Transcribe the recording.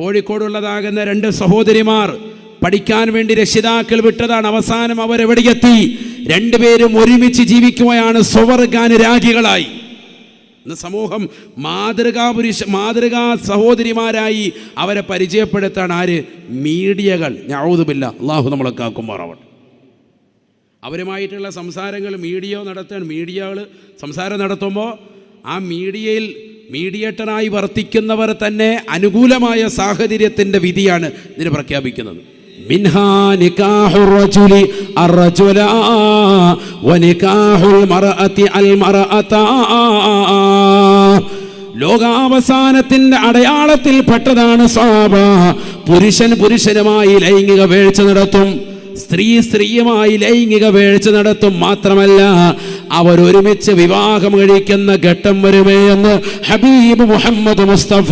കോഴിക്കോടുള്ളതാകുന്ന രണ്ട് സഹോദരിമാർ പഠിക്കാൻ വേണ്ടി രക്ഷിതാക്കൾ വിട്ടതാണ്. അവസാനം അവരെവിടെയെത്തി? രണ്ടുപേരും ഒരുമിച്ച് ജീവിക്കുകയാണ് സ്വവർഗാനുരാഗികളായി. ഇന്ന് സമൂഹം മാതൃകാ പുരുഷ മാതൃകാ സഹോദരിമാരായി അവരെ പരിചയപ്പെടുത്താണ്. ആര്? മീഡിയകൾ. ഞാവുതുമില്ല അള്ളാഹു നമ്മളെ കാക്കുമാറാവട്ടെ. അവരുമായിട്ടുള്ള സംസാരങ്ങൾ മീഡിയ നടത്താൻ മീഡിയകൾ സംസാരം നടത്തുമ്പോൾ ആ മീഡിയയിൽ മീഡിയേറ്ററായി വർത്തിക്കുന്നവർ തന്നെ അനുകൂലമായ സാഹചര്യത്തിന്റെ വിധിയാണ് ഇതിന് പ്രഖ്യാപിക്കുന്നത്. ലോകാവസാനത്തിന്റെ അടയാളത്തിൽ പെട്ടതാണ് സ്വാഭ പുരുഷൻ പുരുഷനുമായി ലൈംഗിക വീഴ്ച നടത്തും സ്ത്രീ സ്ത്രീയുമായി ലൈംഗിക വീഴ്ച നടത്തും മാത്രമല്ല അവരൊരുമിച്ച് വിവാഹം കഴിക്കുന്ന ഘട്ടം വരുമേ എന്ന് ഹബീബ് മുഹമ്മദ് മുസ്തഫ